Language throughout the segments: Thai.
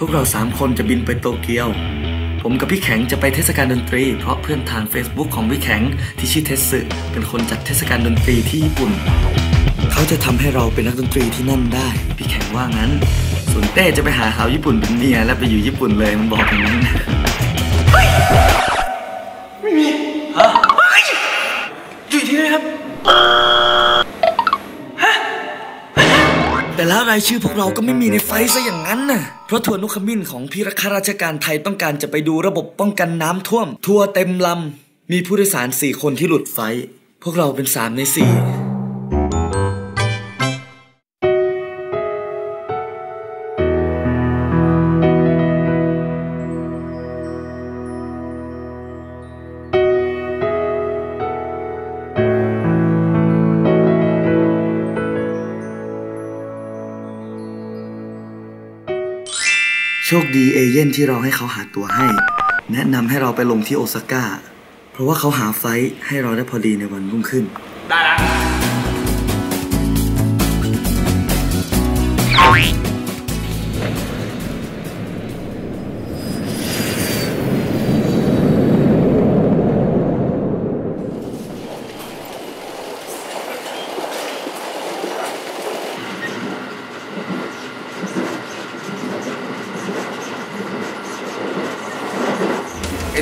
พวกเราสามคนจะบินไปโตเกียว ผมกับพี่แข็งจะไปเทศกาลดนตรี เพราะเพื่อนทาง Facebook ของพี่แข็งที่ชื่อเทสสึเป็นคนจัดเทศกาลดนตรีที่ญี่ปุ่น เขาจะทำให้เราเป็นนักดนตรีที่นั่นได้ พี่แข็งว่างั้น นเต้จะไปหาสาวญี่ปุ่นเป็นเมียและไปอยู่ญี่ปุ่นเลยมันบอกอย่างนั้นอยู่ที่ไหนครับแต่แล้วรายชื่อพวกเราก็ไม่มีในไฟล์ซะอย่างนั้นน่ะ เพราะทัวร์นุคมินของพี่รักข้าราชการไทยต้องการจะไปดูระบบป้องกันน้ำท่วม ทัวร์เต็มลำมีผู้โดยสาร4คนที่หลุดไฟ พวกเราเป็น3ใน4 โชคดีเอเย่นที่เราให้เขาหาตั๋วให้ แนะนำให้เราไปลงที่โอซาก้า เพราะว่าเขาหาไฟล์ให้เราได้พอดีในวันรุ่งขึ้น ได้ละ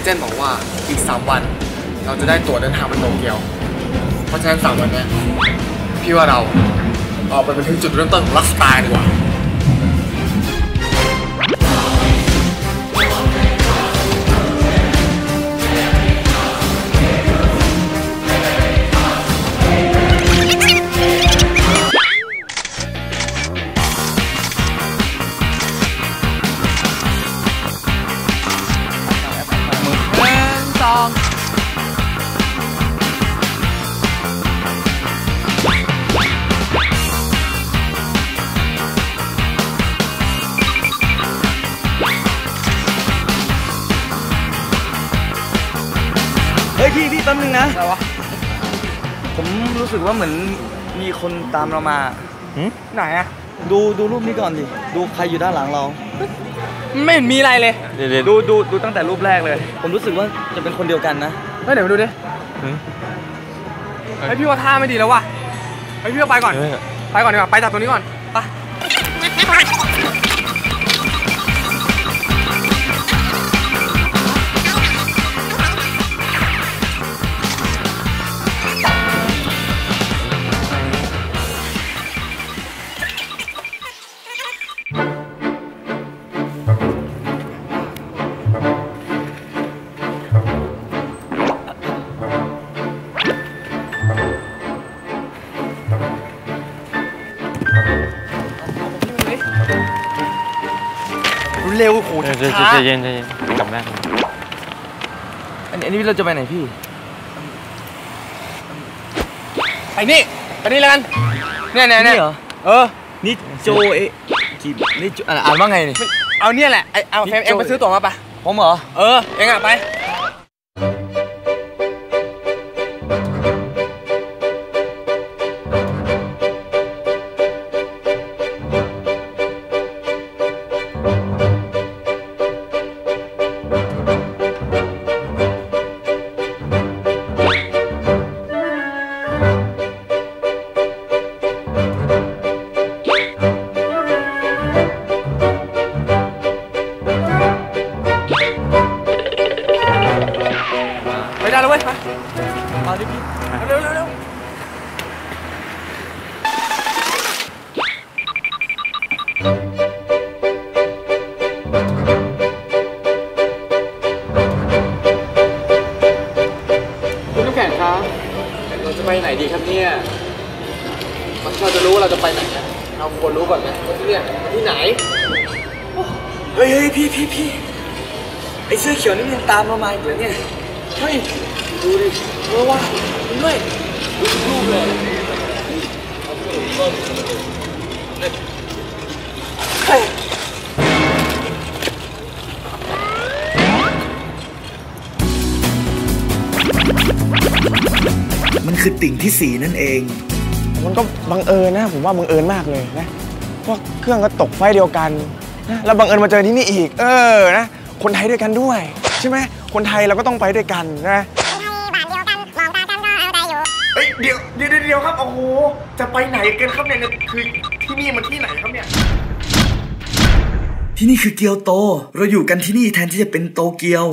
เจนบอกว่าอีก 3 วัน เราจะได้ตั๋วเดินทางไปโตเกียว เพราะฉะนั้นสามวันเนี้ยพี่ว่าเราออกไปเป็นถึงจุดเริ่มต้นของลักสไตล์ดีกว่า แป๊บนึงนะ อะไรวะ ผมรู้สึกว่าเหมือนมีคนตามเรามาไหนอะดูดูรูปนี้ก่อนดิ ดูใครอยู่ด้านหลังเรา ไม่เห็นมีอะไรเลยดูดูดูตั้งแต่รูปแรกเลย ผมรู้สึกว่าจะเป็นคนเดียวกันนะ เฮ้ยเดี๋ยวมาดูดิเฮ้ยพี่ว่าท่าไม่ดีแล้วว่ะเฮ้ยพี่ว่าไปก่อนไปก่อนดีกว่า ไปจากตรงนี้ก่อน ไป เร็วโหใจช้าเย็นใจเย็นกลับแม่อันนี้อันนี้เราจะไปไหนพี่ไปนี่ไปนี่แล้วกันเนี่ยเนี่ยเนี่ยนี่เหรอเออนี่โจเอะจีนี่โจอ่านอ่านว่าไงนี่เอาเนี่ยแหละไอเอานี่เอ็มเอ็มโจ้ไปซื้อตั๋วมาปะผมเหรอเออเอ็งอะไป ว้ยไปมาดิพี่เร็วเร็วเร็วคุณน้ำแข็งครับเราจะไปไหนดีครับเนี่ยมันเราจะรู้ว่าเราจะไปไหนนะเราควรรู้ก่อนนะว่าที่เนี่ยที่ไหนเฮ้ยเฮ้ยพี่พี่พี่ไอเสื้อเขียวนี่มันตามเรามาอีกเหรอเนี่ย เฮ้ย ดูดิเออวะจริงด้วยดูรูปเลยเฮ้มันคือติ่งที่สีนั่นเอง มันก็บังเอิญนะ ผมว่าบังเอิญมากเลยนะเพราะเครื่องก็ตกไฟเดียวกันนะแล้วบังเอิญมาเจอที่นี่อีก เออนะ คนไทยด้วยกันด้วย ช่ไหมคนไทยเราก็ต้องไปด้วยกันนะเฮ้ยเดี๋ยวเดี๋ยวเดี๋ยวครับโอ้โหจะไปไหนกันครับเนี่ยคือที่นี่มันที่ไหนครับเนี่ย ที่นี่คือเกียวโต เราอยู่กันที่นี่แทนที่จะเป็นโตเกียว